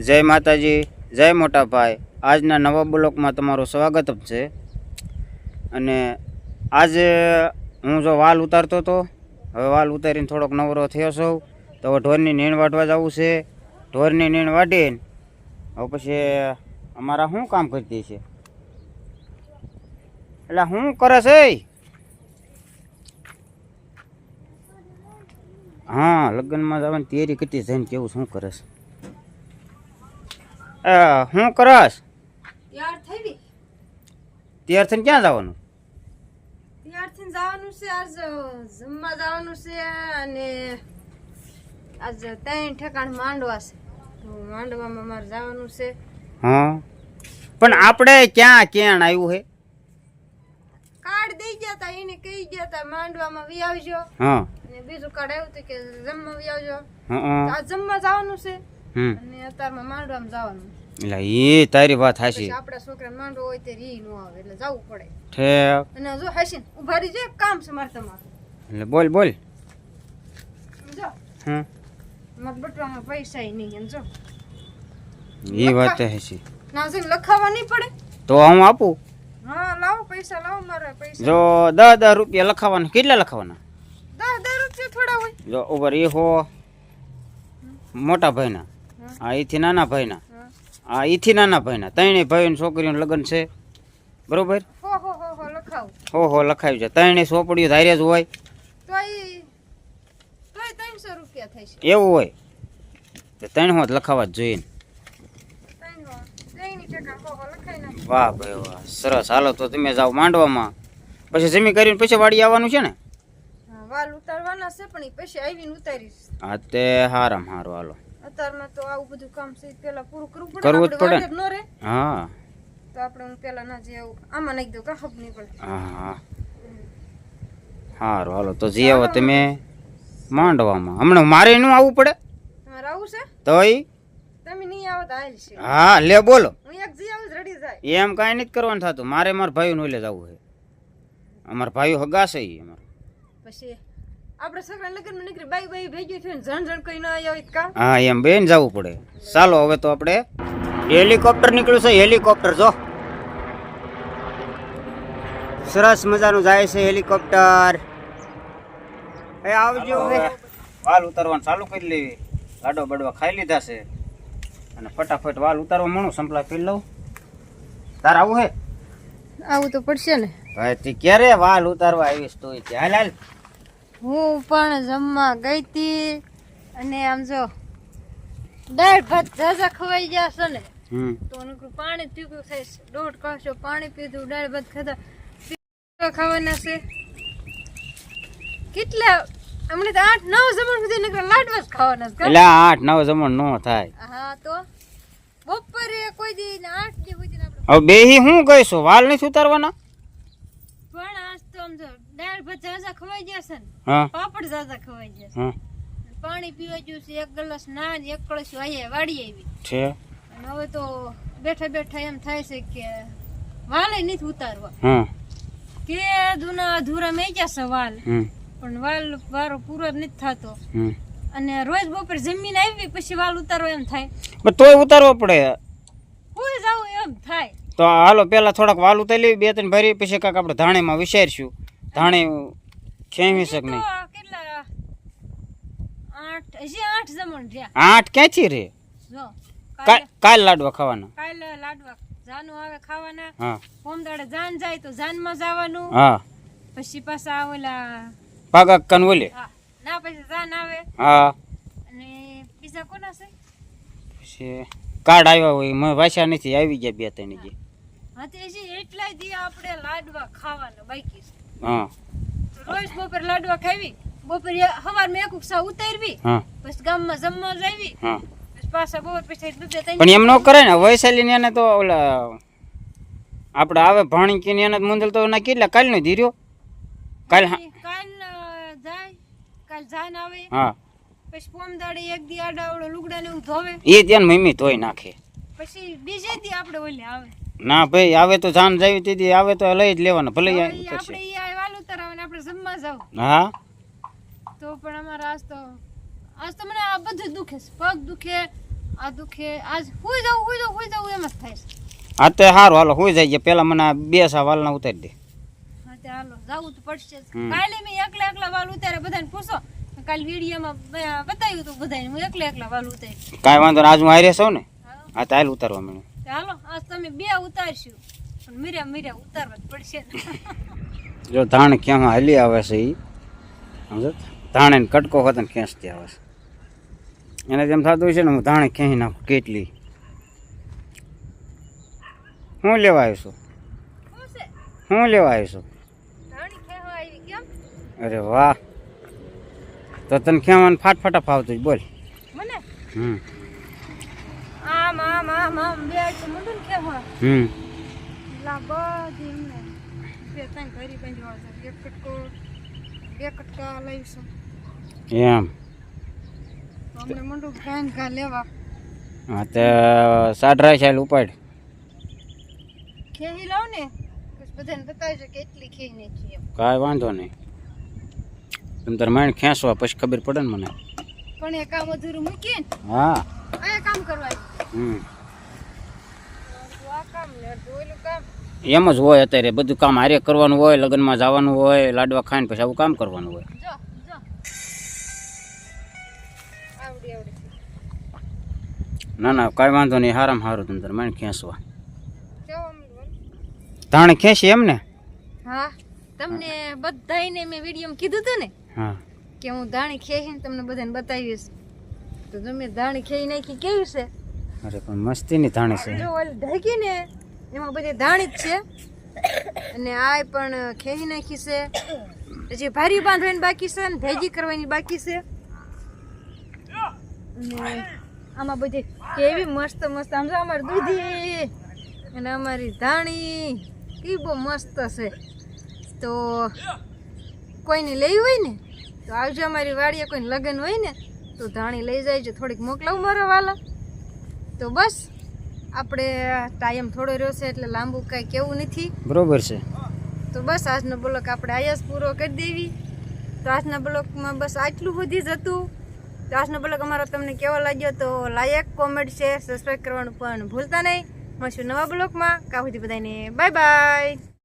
જય માતાજી, જય મોટા ભાઈ. આજના નવા બ્લોકમાં તમારું સ્વાગત છે. અને આજે હું જો વાલ ઉતારતો હતો, હવે વાલ ઉતારીને થોડોક નવરો થયો છું. તો હવે ઢોરની નીણ વાટવા જવું છે. ઢોરની નીણ વાટીને હવે પછી અમારા શું કામ કરતી છે? એટલે શું કરે છે હા, લગ્નમાં જવાની તૈયારી કરતી જઈને કેવું શું કરે છે? શું કરસ યાર થઈ ગઈ તૈયાર થઈને ક્યાં જવાનું? ત્યારથી જવાનું છે આજ જમવા જવાનું છે અને આજ ત્રણ ઠેકાણ માંડવા છે. તો માંડવામાં મારે જવાનું છે. હા. પણ આપણે ક્યાં ક્યાં આવ્યું હે? કાર્ડ દઈ ગયા તા એને કહી ગયા તા માંડવામાં વી આવજો. હા. અને બીજું કાર્ડ આવ્યું હતું કે જમવા વી આવજો. હા જમવા જવાનું છે. અને અત્યારમાં માંડવામાં જવાનું. એટલે એ તારી વાત હાશી આપણા છોકરા માંડો હોય તે રી નો આવે એટલે જવું પડે. ઠેક અને જો હસીને ઊભા રહી જાય કામ છે મારે તમારું. એટલે બોલ બોલ. જો હમ. બટવામાં પૈસા નહીં એમ જો. એ વાત હાશી ના જેમ લખાવા નહીં પડે. તો હું આપું? હા લાવો પૈસા લાવો મારા પૈસા. જો દસ દસ રૂપિયા લખાવાના કેટલા લખાવાના? દસ દસ રૂપિયા થોડા હોય. જો ઉપર એ હો. મોટા ભાઈના. હા. એથી નાના ભાઈના. હા. એથી નાના ભાઈના. ત્રણેય ભાઈ છોકરીઓનું લગ્ન છે. બરોબર? હો હો હો હો લખાવું. હો હો લખાયું છે. ત્રણેય સોપડીઓ ધાર્યા જ હોય. એવું હોય. તો ત્રણ હોત લખાવા જ જોઈએ વાહ ભાઈ વાહ. સરસ. હાલો તો તમે જાઓ માંડવામાં. પછી જમી કરીને પછી વાડી આવવાનું છે ને? હા વાલ ઉતારવાના છે પણ પછી આવીને ઉતારીશ. હા તે હારામ હારું હાલો. અત્યારમાં તો આવું બધું કામ છે પેલા પૂરું કરવું પડે કરવું પડે. ન રહે. હા. તો આપણે હું પેલા ના જે આવું આમાં નાખી દઉં કા ખબર નહીં પડે હા હા. સારું હાલો. તો જે આવો તમે માંડવામાં. હમણાં મારે એનું આવવું પડે? તમારે આવું છે? તો ઈ તમે નહીં આવો તો હાલ છે. હા લે બોલો. હું એક જી આવું રડી જાય એમ કાંઈ નથી કરવાનું થતું. મારે મારા ભાઈઓને લે જવું છે. અમારા ભાઈઓ હગા છે ઈ અમારા. પછી? આપણે છોકરા લગ્નમાં નીકળી બાઈ બાઈ ભેગી થઈને જણ જણ કઈ ના આવી કામ હા એમ બેન જવું પડે. ચાલો હવે તો આપણે હેલિકોપ્ટર નીકળ્યું છે હેલિકોપ્ટર જો. સરસ મજાનું જાય છે હેલિકોપ્ટર. એ આવજો વાલ ઉતારવાનું ચાલુ કરી લેવી. લાડો બડવા ખાઈ લીધા છે. અને ફટાફટ વાલ ઉતારવા મણું સંપલા પી લઉં. તાર આવું હે? આવું તો પડશે ને. ભાઈ તી ક્યારે વાલ ઉતારવા આવીશ તો હાલ હાલ. હું પણ જમવા ગઈ તી. અને આમ જો દાળ ભાત ઝાઝા ખવાઈ ગયા છે ને તો નકરું પાણી પીવું થાય. દોઢ કળશો પાણી પીધું દાળ ભાત ખાધા. ખાવાના છે. કેટલા હમણાં તો આઠ નવ જમણ સુધી નકર લાડવા જ ખાવાના છે એટલે આઠ નવ જમણ નો થાય. હા તો બપોરે કોઈ દી આઠ દી સુધી આપણે હવે બેહી હું ગઈશું વાલ નથી ઉતારવાના? ખવાઈ ગયા છે ને. હા. પાપડ ખવાઈ ગયા છે. હા. પાણી પીવા ગયું છે એક ગ્લાસ ના ને એક કળશ વાડી આવી. છે. અને હવે તો બેઠા બેઠા એમ થાય છે કે વાલે નથી ઉતારવા. હા. કે જૂના અધૂરા મેં ગયા વાલ. પણ વાલ વારો પૂરો નથી થતો. અને રોજ બપોર જમીન આવી પછી વાલ ઉતારો એમ થાય. તોય ઉતારવો પડે. કોઈ જાવ એમ થાય. તો હાલો પેલા થોડાક વાલ ઉતારી લેવી બે ત્રણ ભરી પછી કાંક આપણે ધાણીમાં વિચારશું. ધાણી ખેવી શક નહીં? કેટલા આઠ હજી આઠ જમણ રહ્યા. આઠ ક્યાંથી રે? કાલ લાડવા ખાવાના? કાલ લાડવા. જાનું આવે ખાવાના. હા. પોમદાડે જાન જાય તો જાનમાં જવાનું. હા. પછી પાછા ઓલા પાગા કન ઓલે? ના પછી જાન આવે. હા. અને બીજા કોના છે? પછી કાર્ડ આવ્યા હોય મેં વાંચ્યા નથી આવી ગયા બે ત્રણ જે હા. તે એટલા દી આપણે લાડવા ખાવાના બાકી છે. હા. રોજ બપોર લાડવા ખાવી બપોર હવાર મેં એક ઉકસા ઉતારવી પછી ગામમાં જમવા જાવી પછી પાછા બપોર પછી પણ એમ ન કરે ને વૈશાલી એને તો ઓલા આપણે આવે ભાણી કીને એને મુંદલ તો ના કેટલા કાલનો ધીર્યો કાલ કાલ જાય કાલ જાન આવે હા. પછી પોમદાડે એક દી આડાવડો લુગડા ને એવું ધોવે એ ત્યાં મમ્મી ધોઈ નાખે. પછી બીજે દી આપણે ઓલે આવે. ના ભાઈ આવે તો જાન જાવી તીધી આવે તો લઈ જ લેવાનું ભલે આપણે જમવા જાવ હા? તો પણ અમારે આજ તો આજ તો મને આ બધું દુખે છે. પગ દુખે આ દુખે. આજ હુઈ જાવ હુઈ જાવ હુઈ જાવ એમ જ થાય છે. હા તો સારું હાલો હુઈ જાય પેલા મને આ બે સા વાલના ઉતારી દે. હા તે હાલો જાવું તો પડશે કાલે મેં એકલા એકલા વાલ ઉતારે બધાને પૂછો. કાલે વિડીયોમાં બતાવ્યું હતું બધાને હું એકલા એકલા વાલ ઉતારી કાંઈ વાંધો આજ હું હારે સૌ ને હા. તો હાલ ઉતારવા મને. હાલો આજ તમે બે ઉતારશું. પણ મીરા મીરા ઉતારવા જ પડશે જો ધાણ ક્યાં હાલી આવે છે એ સમજો ધાણે કટકો હોતા ને ખેંચતી આવે છે. એને જેમ થતું હોય છે ને હું ધાણે ખેંચી નાખું કેટલી. હું લેવા આવ્યો છું? હું લેવા આવ્યો છું? ધાણી ખેવા આવી કેમ અરે વાહ. તો તને ખેવાનું ફાટફાટા ફાવતું જ બોલ. મને? હમ. આમ આમ આમ આમ બે હમ. લા બધી બે ત્રણ ઘરી બાંધી વાળશે એક કટકો બે કટકા લઈશું. એમ. અમને મોઢું ગાન ઘા લેવા. હા તો સાડરા છે ઉપાડ. ખેહી લાવ ને બધાને બતાવજો કે એટલી ખેઈ નાખી એમ. કાંઈ વાંધો નહીં. તમે તારે માઇન્ડ ખેંચવા પછી ખબર પડે ને મને. પણ એ કામ અધૂરું મૂકીએ હા. આ કામ કરવા હમ. આ કામ ને કામ. એમ જ હોય અત્યારે. બધું કામ હારે કરવાનું હોય લગ્નમાં જવાનું હોય લાડવા ખાઈને પછી આવું કામ કરવાનું હોય. ના ના કાંઈ વાંધો નહીં. હારામ સારું તમે તારે. મને ખેંચવા. કેવો ખેંચી એમ ને હા. તમને બધાને મેં વીડિયો કીધું હતું ને હા. કે હું ધાણી ખેંચીને તમને બધાને બતાવીશ. તો તમે ધાણી ખેઈ નાખી કેવી છે? અરે પણ મસ્તીની ધાણી છે. ઢાંકી ને એમાં બધી ધાણી જ છે. અને આ પણ ખેહી નાખી છે. હજી ભારી બાંધવાની બાકી છે ને ભેગી કરવાની બાકી છે. અને આમાં બધી કેવી મસ્ત મસ્ત આમ અમારી દૂધી અને અમારી ધાણી એ બહુ મસ્ત છે. તો કોઈને લેવી હોય ને, તો આવજો અમારી વાડીએ, કોઈને લગ્ન હોય ને, તો ધાણી લઈ જાય છે થોડીક મોકલાવું મારા વાલા. તો બસ. આપણે ટાઈમ થોડો રહ્યો છે એટલે લાંબુ કાંઈ કેવું નથી. બરોબર છે. તો બસ આજનો બ્લોક આપણે આયાસ પૂરો કરી દેવી. તો આજના બ્લોકમાં બસ આટલું બધી જ હતું. તો આજનો બ્લોક અમારો તમને કેવો લાગ્યો તો લાયક કોમેન્ટ શેર સબસ્ક્રાઈબ કરવાનું પણ ભૂલતા નહીં. મળશું નવા બ્લોકમાં. કાં સુધી બધાને બાય બાય.